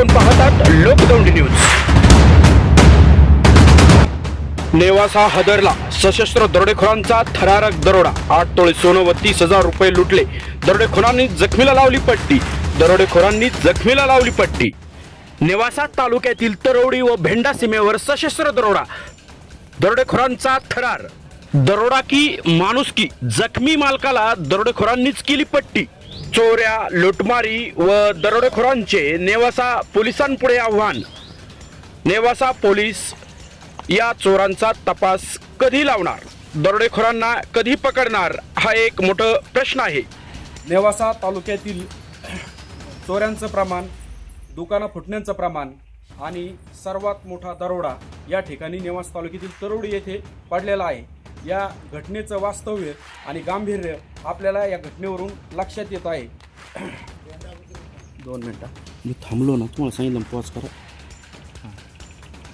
नमस्कार आपण पाहतात लोकदौंडी न्यूज नेवासा हदरला. सशस्त्र दरोडेखोरांचा थरारक दरोडा. आठ तोळे सोनं व तीस हजार रुपये लुटले. दरोडेखोरांनी जखमीला लावली पट्टी. दरोडेखोरांनी जखमीला लावली पट्टी. नेवासा तालुक्यातील तरवडी व भेंडा सीमेवर सशस्त्र दरोडा. दरोडेखोरांचा थरार. दरोडा की माणुसकी जखमी मालकाला दरोडेखोरांनीच केली पट्टी. चोऱ्या लुटमारी व दरोडेखोरांचे नेवासा पोलिसांपुढे आव्हान. नेवासा पोलीस या चोरांचा तपास कधी लावणार? दरोडेखोरांना कधी पकडणार? हा एक मोठं प्रश्न आहे. नेवासा तालुक्यातील चोऱ्यांचं प्रमाण दुकानं फुटण्याचं प्रमाण आणि सर्वात मोठा दरोडा या ठिकाणी नेवासा तालुक्यातील तरोडी येथे पडलेला आहे. या घटनेचं वास्तव्य आणि गांभीर्य आपल्याला या घटनेवरून लक्षात येत आहे. दोन मिनटं. मी थांबलो ना तुम्हाला सांगितलं पॉज करा.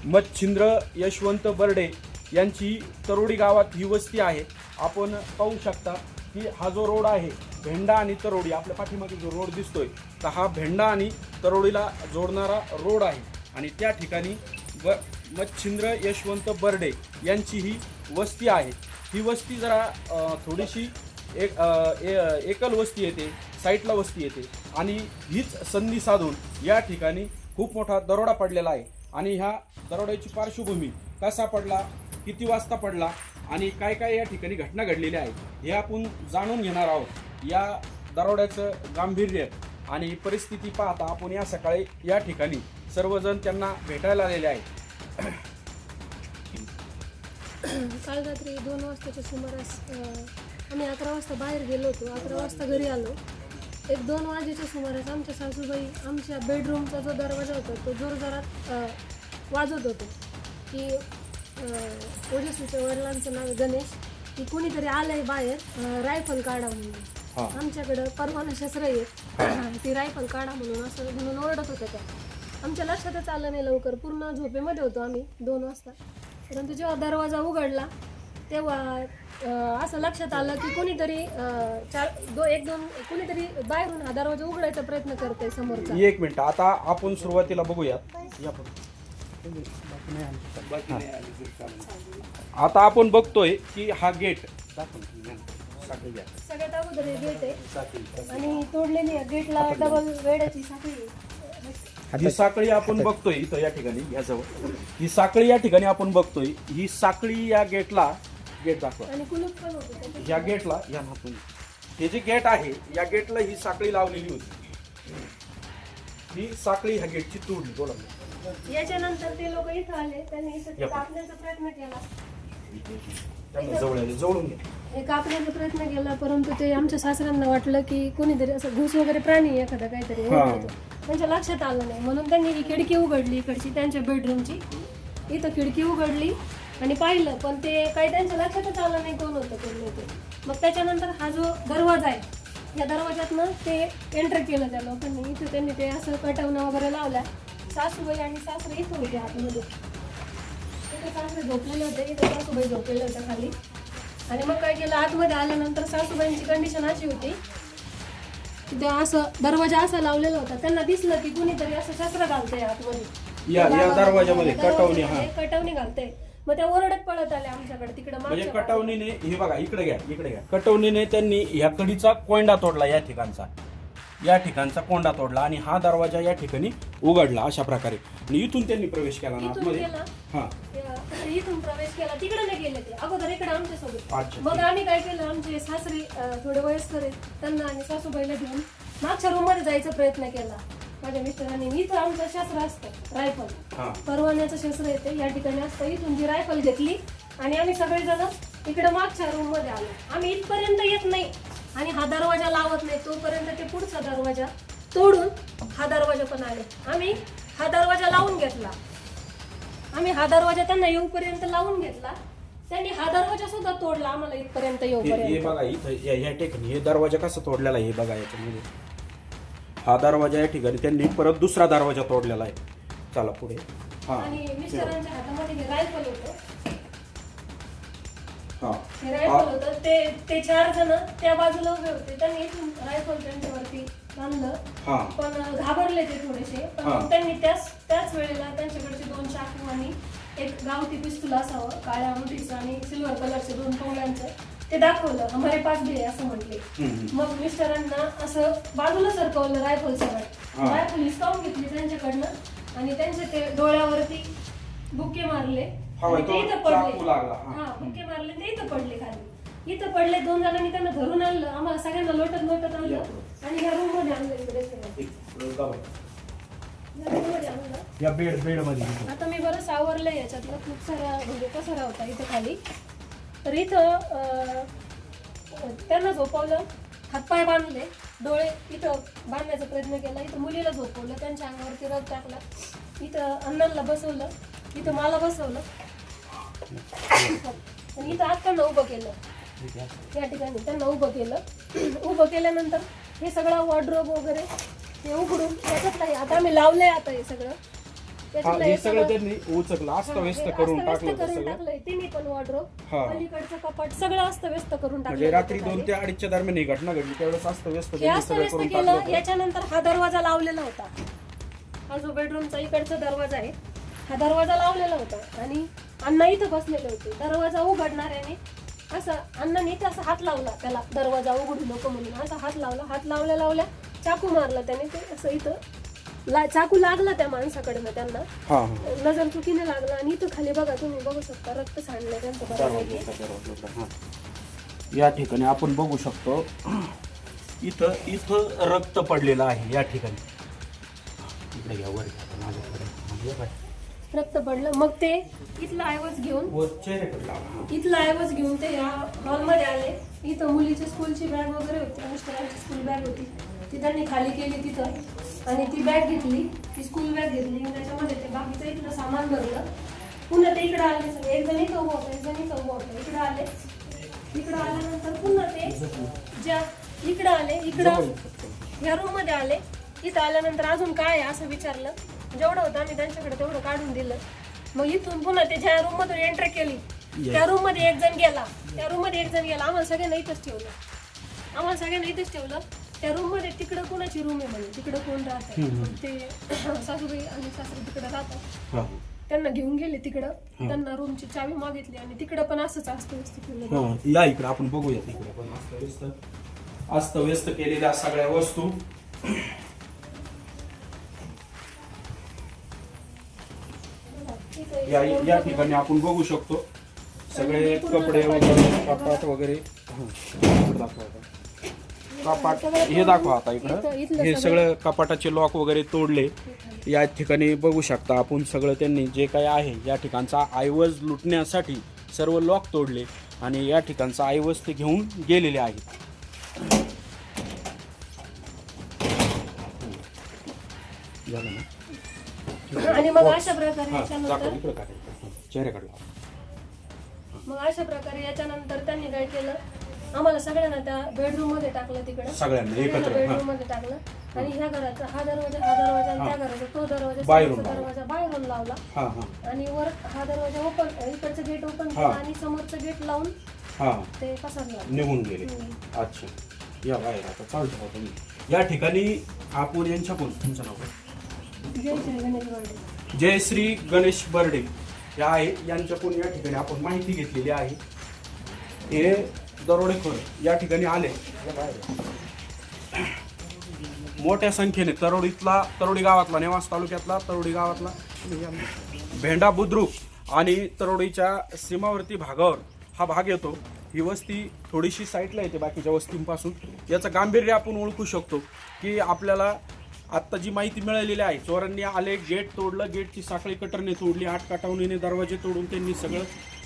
मच्छिंद्र यशवंत बर्डे यांची तरोडी गावात ही वस्ती आहे. आपण पाहू शकता की हा जो रोड आहे भेंडा आणि तरोडी आपल्या पाठीमागे जो रोड दिसतोय तर हा भेंडा आणि तरोडीला जोडणारा रोड आहे. आणि त्या ठिकाणी ब मच्छिंद्र यशवंत बर्डे यांची ही वस्ती आहे. ही वस्ती जरा थोडीशी एक ए- एकल वस्ती येते साईटला वस्ती येते. आणि हीच संधी साधून या ठिकाणी खूप मोठा दरोडा पडलेला आहे. आणि ह्या दरोड्याची पार्श्वभूमी कसा पडला किती वाजता पडला आणि काय काय या ठिकाणी घटना घडलेल्या आहेत हे आपण जाणून घेणार आहोत. या दरोड्याचं गांभीर्य आणि परिस्थिती पाहता आपण या सकाळी या ठिकाणी सर्वजण त्यांना भेटायला आलेले आहेत. काल रात्री दोन वाजताच्या सुमारास आम्ही अकरा वाजता बाहेर गेलो होतो. अकरा वाजता घरी आलो. एक दोन वाजेच्या सुमारास आमच्या सासूबाई आमच्या बेडरूमचा जो दरवाजा होता तो जोरजोरात अ, वाजवत होतो. की ओडिसीच्या वडिलांचं नाव गणेश. की कुणीतरी आलंय बाहेर रायफल काढा म्हणून. आमच्याकडं परवाना शस्त्र आहे ती रायफल काढा म्हणून असं म्हणून ओरडत होत्या त्या. आमच्या लक्षातच आलं नाही लवकर. पूर्ण झोपेमध्ये होतो आम्ही दोन वाजता. परंतु जेव्हा दरवाजा उघडला तेव्हा असं लक्षात आलं की कोणीतरी चार दो एक दोन कोणीतरी बाहेरून हा दरवाजा उघडायचा प्रयत्न करतंय समोरचा. एक मिनिट आता आपण सुरुवातीला बघूया या. आता आपण बघतोय की हा गेट सगळ्यात अगोदर गेट आहे. आणि तोडलेली गेटला डबल वेड्याची साखळी आहे. ही साखळी आपण बघतोय इथं या ठिकाणी ह्याजवळ ही साखळी या ठिकाणी आपण बघतोय ही साखळी या गेटला गेट दाखवा. आणि कुलूप पण होतं त्याच्यात. या गेटला या हातून हे जे गेट आहे या गेटला ही साखळी लावलेली होती. ही साखळी ह्या गेटची तोडली बोला. याच्यानंतर ते लोक इथं आले त्यांनी इथं या. कापण्याचा प्रयत्न केला. त्यांना जवळ आले, जवळून घ्या हे कापण्याचा प्रयत्न केला परंतु ते आमच्या सासऱ्यांना वाटलं की कोणीतरी असं घुस वगैरे प्राणी एखादा काहीतरी हा. त्यांच्या लक्षात आलं नाही. म्हणून त्यांनी ही खिडकी उघडली इकडची त्यांच्या बेडरूमची इथं खिडकी उघडली आणि पाहिलं पण ते काही त्यांच्या लक्षातच आलं नाही कोण होतं कोण नाही ते मग त्याच्यानंतर हा जो दरवाजा आहे या दरवाज्यातनं ते एंटर केलं त्या लोकांनी. इथं त्यांनी ते असं कटवणं वगैरे लावल्या सासूबाई आणि सासरे इथं होते आतमध्ये. इथे सासरे झोपलेले होते इथे सासूबाई झोपलेले होत्या खाली. आणि मग काय केलं आतमध्ये आल्यानंतर सासूबाईंची कंडिशन अशी होती की ते असं दरवाजा असा लावलेला होता. त्यांना दिसलं की कुणीतरी असं शस्त्र घालतंय आतमध्ये. या या दरवाजामध्ये कटवणी हा. दरवाजामध्ये कटवणी घालते मग त्या ओरडत पळत आल्या आमच्याकडे तिकडे म्हणजे कटवणीने हे बघा इकडे घ्या इकडे घ्या. कटवणीने त्यांनी ह्या कडीचा कोंडा तोडला या ठिकाणचा. या ठिकाणचा कोंडा तोडला आणि हा दरवाजा या ठिकाणी उघडला अशा प्रकारे. आणि इथून त्यांनी प्रवेश केला ना इथून आतमध्ये. हा. त्या- इथून प्रवेश केला. तिकडे नाही गेले ते. अगोदर इकडे आमच्यासोबत. अच्छा. मग आम्ही काय केलं? आमचे सासरे अं, थोडे वयस्कर आहेत. त्यांना आणि सासूबाईला घेऊन मागच्या रूममध्ये जायचा प्रयत्न केला. माझ्या मिस्टरांनी इथं आमचं शस्त्र असतं रायफल हा. परवान्याचं शस्त्र येते या ठिकाणी असतं. इथून जी रायफल घेतली आणि आम्ही सगळेजण इकडे मागच्या रूममध्ये आलो. आम्ही इथपर्यंत येत नाही. आणि हा दरवाजा लावत नाही तोपर्यंत ते पुढचा दरवाजा तोडून हा दरवाजा पण आले. आम्ही हा दरवाजा लावून घेतला. आम्ही हा दरवाजा त्यांना येऊपर्यंत लावून घेतला. त्यांनी हा दरवाजा सुद्धा तोडला आम्हाला इथपर्यंत हे हे येऊपर्यंत. बघा इथं या या ठिकाणी हे दरवाजा कसा तोडलेला आहे हे बघा याच्यामध्ये. हा दरवाजा या ठिकाणी त्यांनी परत दुसरा दरवाजा तोडलेला आहे. चला पुढे. हा. आणि मिस्टरांच्या हातामध्ये हे रायफल होतं. हे. रायफल होतं. ते ते चार जण त्या बाजूला उभे होते. त्यांनी इथून रायफल त्यांच्यावरती बांधलं. हा. पण घाबरले ते थोडेसे. पण हा. त्यांनी त्याच त्याच वेळेला त्यांच्याकडचे दोन चाकू आणि एक गावठी पिस्तूल असावं. काळ्या मुठीचं आणि सिल्वर कलरचे दोन टोंगळ्यांचं ते दाखवलं. हमारे पास भी आहे असं म्हटले. हम्म. मग मिस्टरांना असं बाजूला सरकवलं रायफल सगळं. हा. रायफल हिसकावून घेतली त्यांच्याकडनं. आणि त्यांचे ते डोळ्यावरती बुके मारले. हा, तो ते इथं चाकू पडले लागला, हा. हा मारले ते इथं पडले खाली. इथं पडले दोन जणांनी त्यांना धरून आणलं. आम्हाला सगळ्यांना लोटत लोटत आणलं. आणि ह्या रूममध्ये आणलं इकडे सगळं. या room मध्ये आणलं. या बेड बेडमध्ये आता मी बरं सावरलंय याच्यातलं. खूप सारा म्हणजे पसारा होता इथं खाली. तर इथं अं, त्यांना झोपवलं. हातपाय बांधले. डोळे इथं बांधण्याचा प्रयत्न केला. इथं मुलीला झोपवलं. त्यांच्या अंगावरती रग टाकला. इथं अण्णांना बसवलं. इथं मला बसवलं. आणि इथं आत्ताना उभं केलं. या ठिकाणी त्यांना उभं केलं. उभं केल्यानंतर हे सगळं वॉर्ड्रोब वगैरे हे उघडून त्याच्यातलं हे आता आम्ही लावलंय आता हे सगळं. त्याच्यातलं हे हे सगळं सगळं त्यांनी उचकलं अस्तव्यस्त करून अस्तव्यस्त टाकलं होतं करून सगळं. टाकलंय. तिन्ही पण वॉर्ड्रोब हा. पलीकडचं कपाट सगळं अस्तव्यस्त करून म्हणजे टाकलं रात्री दोन ते अडीचच्या दरम्यान ही घटना घडली त्यावेळेस अस्तव्यस्त हे त्यांनी सगळं अस्तव्यस्त करून टाकलं केलं होतं. याच्यानंतर हा दरवाजा लावलेला होता. हा जो बेडरूमचा इकडचा दरवाजा आहे हा दरवाजा लावलेला होता. आणि अण्णा इथं बसलेले होते. दरवाजा उघडणाऱ्याने असं अण्णाने इथं असा हात लावला. त्याला दरवाजा उघडू नको म्हणून असा हात लावला. हात लावल्या लावल्या चाकू मारला त्याने. ते असं इथं ला चाकू लागला त्या माणसाकडनं त्यांना. हा हा. नजर चुकीने लागला. आणि इथं खाली बघा तुम्ही बघू शकता रक्त सांडलंय त्यांचं बऱ्यापैकी. हा. या ठिकाणी आपण बघू शकतो इथं इथं रक्त पडलेलं आहे या ठिकाणी. इकडे घ्या वर घ्या माझ्याकडे. म्हणजे काय? रक्त पडलं. मग ते इथला ऐवज घेऊन. इथला ऐवज घेऊन ते या हॉलमध्ये आले. इथं मुलीची स्कूलची बॅग वगैरे होती. मिस्टरांची स्कूल बॅग होती. ती त्यांनी खाली केली तिथं. आणि ती बॅग घेतली. ती स्कूल बॅग घेतली. त्याच्यामध्ये ते बाकीचं इथलं सामान भरलं. पुन्हा ते इकडे आले. सगळे एक जण इथं उभं होतं. एक जण इथं उभं होतं. इकडे आले. इकडं आल्यानंतर पुन्हा ते ज्या इकडं आले इकडं ह्या रूममध्ये आले. इथं आल्यानंतर अजून काय आहे असं विचारलं. जेवढं होतं आम्ही त्यांच्याकडे तेवढं काढून दिलं. मग इथून पुन्हा ते ज्या रूम मधून एंट्री केली त्या रूममध्ये एक जण गेला. त्या रूममध्ये एक जण गेला. आम्हाला सगळ्यांना इथंच ठेवलं. आम्हाला सगळ्यांना इथंच ठेवलं. त्या रूममध्ये तिकडं कोणाची रूम आहे म्हणे? तिकडं कोण राहत? ते सासूबाई आणि सासरे तिकडं राहतात. त्यांना घेऊन गेले तिकडं. त्यांना रूमची चावी मागितली आणि तिकडं पण असंच असतं या इकडे. आपण बघूया तिकडे. पण अस्तव्यस्त केलेल्या सगळ्या वस्तू इथं या या ठिकाणी आपण बघू शकतो. सगळे कपडे वगैरे कपाट वगैरे. कपाट हे दाखवा आता इकडं. हे सगळं- सगळं कपाटाचे लॉक वगैरे तोडले. या ठिकाणी बघू शकता आपण सगळं त्यांनी जे काही आहे या ठिकाणचा ऐवज लुटण्यासाठी सर्व लॉक तोडले आणि या ठिकाणचा ऐवज ते घेऊन गेलेले आहेत. झालं ना? आणि मग अशा प्रकारे याच्यानंतर चेहऱ्याकडे. मग अशा प्रकारे याच्यानंतर त्यांनी काय केलं आम्हाला सगळ्यांना त्या बेडरूममध्ये टाकलं तिकडे सगळ्यांना एकत्र. बेडरूममध्ये टाकलं आणि ह्या घराचा हा दरवाजा हा दरवाजा आणि त्या घराचा तो दरवाजा बाहेरून लावला. दरवाजा बाहेरून लावला आणि वर हा दरवाजा ओपन इकडचं गेट ओपन केलं. आणि समोरचं गेट लावून हा ते पसरलं निघून गेले. अच्छा या बाहेर आता चालतं तुम्ही या ठिकाणी आपण यांच्याकडून तुमचं नाव काय? जय श्री गणेश बर्डे. जयश्री गणेश बर्डे या आहे यांच्याकडून या ठिकाणी आपण माहिती घेतलेली आहे. हे दरोडेखोर या ठिकाणी आले. मोठ्या संख्येने तरोडीतला तरोडी गावातला नेवास तालुक्यातला तरोडी गावातला भेंडा बुद्रुक आणि तरोडीच्या सीमावर्ती भागावर हा भाग येतो. ही वस्ती थोडीशी साईडला येते बाकीच्या वस्तींपासून. याचं गांभीर्य आपण ओळखू शकतो की आपल्याला आत्ता जी माहिती मिळालेली आहे चोरांनी आले गेट तोडलं गेटची साखळी कटरने तोडली आठ काटावणीने दरवाजे तोडून त्यांनी सगळं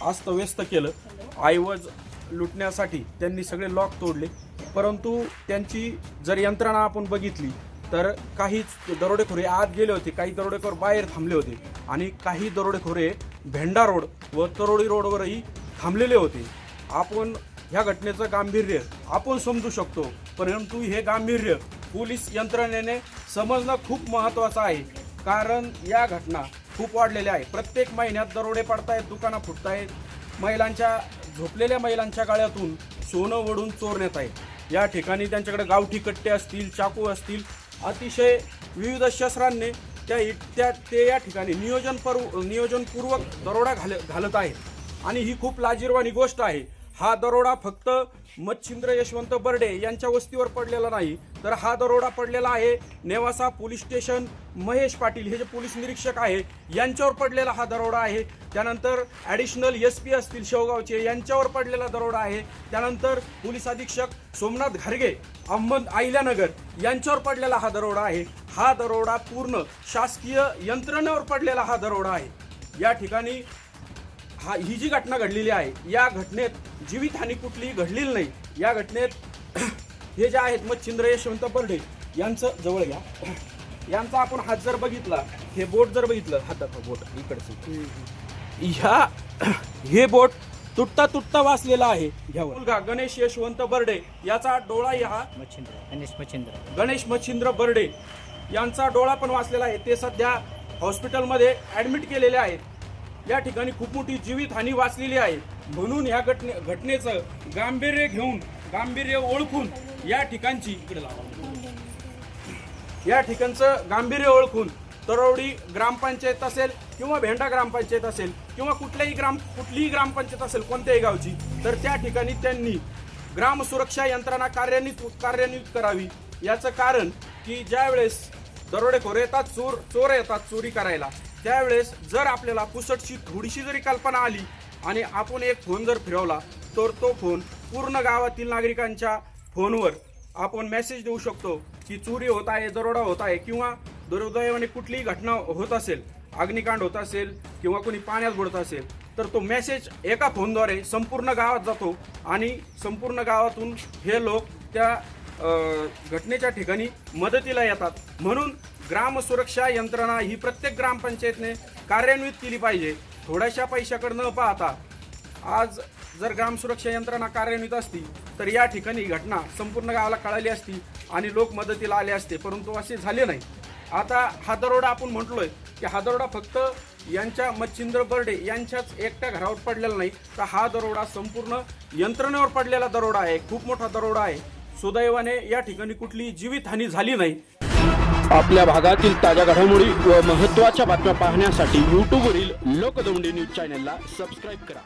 अस्तव्यस्त केलं. आयवज लुटण्यासाठी त्यांनी सगळे लॉक तोडले. परंतु त्यांची जर यंत्रणा आपण बघितली तर काही दरोडेखोरे आत गेले होते काही दरोडेखोर बाहेर थांबले होते आणि काही दरोडेखोरे भेंडा रोड व तरोडी रोडवरही थांबलेले होते. आपण ह्या घटनेचं गांभीर्य आपण समजू शकतो परंतु हे गांभीर्य पोलीस यंत्रणेने समजणं खूप महत्त्वाचं आहे. कारण या घटना खूप वाढलेल्या आहे प्रत्येक महिन्यात दरोडे पडतायत दुकानं फुटतायत. महिलांच्या झोपलेल्या महिलांच्या गाळ्यातून सोनं ओढून चोरण्यात आहे या ठिकाणी त्यांच्याकडे गावठी कट्टे असतील चाकू असतील अतिशय विविध शस्त्रांनी त्या त्या ते या ठिकाणी नियोजन नियोजनपूर्वक दरोडा घाल घालत आहेत. आणि ही खूप लाजीरवाणी गोष्ट आहे. हा दरोडा फक्त मच्छिंद्र यशवंत बर्डे यांच्या वस्तीवर पडलेला नाही तर हा दरोडा पडलेला आहे नेवासा पोलीस स्टेशन महेश पाटील हे जे पोलीस निरीक्षक आहे यांच्यावर पडलेला हा दरोडा आहे. त्यानंतर ॲडिशनल एस पी असतील शेवगावचे यांच्यावर पडलेला दरोडा आहे. त्यानंतर पोलीस अधीक्षक सोमनाथ घारगे अहमद आहिल्यानगर यांच्यावर पडलेला हा दरोडा आहे. हा दरोडा पूर्ण शासकीय यंत्रणेवर पडलेला हा दरोडा आहे. या ठिकाणी हा ही जी घटना घडलेली आहे या घटनेत जीवितहानी कुठलीही घडलेली नाही. या घटनेत हे जे आहेत मच्छिंद्र यशवंत बर्डे यांचं जवळ घ्या. यांचा आपण हात जर बघितला हे बोट जर बघितलं हातात बोट इकडचं. ह्या हे बोट तुटता तुटता वाचलेला आहे मुलगा गणेश यशवंत बर्डे याचा डोळा हा मच्छिंद्र गणेश मच्छिंद्र. गणेश मच्छिंद्र बर्डे यांचा डोळा पण वाचलेला आहे. ते सध्या हॉस्पिटलमध्ये ॲडमिट केलेले आहेत. या ठिकाणी खूप मोठी जीवितहानी वाचलेली आहे म्हणून ह्या घटने घटनेचं गांभीर्य घेऊन गांभीर्य ओळखून या ठिकाणची इकडे लावा. या ठिकाणचं गांभीर्य ओळखून तरवडी ग्रामपंचायत असेल किंवा भेंडा ग्रामपंचायत असेल किंवा कुठल्याही ग्राम कुठलीही ग्रामपंचायत असेल कोणत्याही गावची तर त्या ठिकाणी त्यांनी ग्राम सुरक्षा यंत्रणा कार्यान्वित कार्यान्वित करावी याचं कारण की ज्यावेळेस दरोडेखोर येतात चोर चोर येतात चोरी करायला त्यावेळेस जर आपल्याला पुसटची थोडीशी जरी कल्पना आली आणि आपण एक फोन जर फिरवला तर तो फोन पूर्ण गावातील नागरिकांच्या फोनवर आपण मेसेज देऊ शकतो की चोरी होत आहे दरोडा होत आहे किंवा दुर्दैवाने कुठलीही घटना होत असेल अग्निकांड होत असेल किंवा कोणी पाण्यात बुडत असेल तर तो मेसेज एका फोनद्वारे संपूर्ण गावात जातो आणि संपूर्ण गावातून हे लोक त्या घटनेच्या ठिकाणी मदतीला येतात. म्हणून ग्राम सुरक्षा यंत्रणा ही प्रत्येक ग्रामपंचायतने कार्यान्वित केली पाहिजे. थोड्याशा पैशाकडे न पाहता आज जर ग्राम सुरक्षा यंत्रणा कार्यान्वित असती तर या ठिकाणी घटना संपूर्ण गावाला कळाली असती आणि लोक मदतीला आले असते. परंतु असे झाले नाही. आता हा दरोडा आपण म्हटलोय की हा दरोडा फक्त यांच्या मच्छिंद्र बर्डे यांच्याच एकट्या घरावर पडलेला नाही तर हा दरोडा संपूर्ण यंत्रणेवर पडलेला दरोडा आहे. खूप मोठा दरोडा आहे. सुदैवाने या ठिकाणी कुठली जीवितहानी झाली नाही. आपल्या भागातील ताज्या घडामोडी व महत्त्वाच्या बातम्या पाहण्यासाठी यूट्यूबवरील लोकदौंडी न्यूज चॅनलला सबस्क्राईब करा.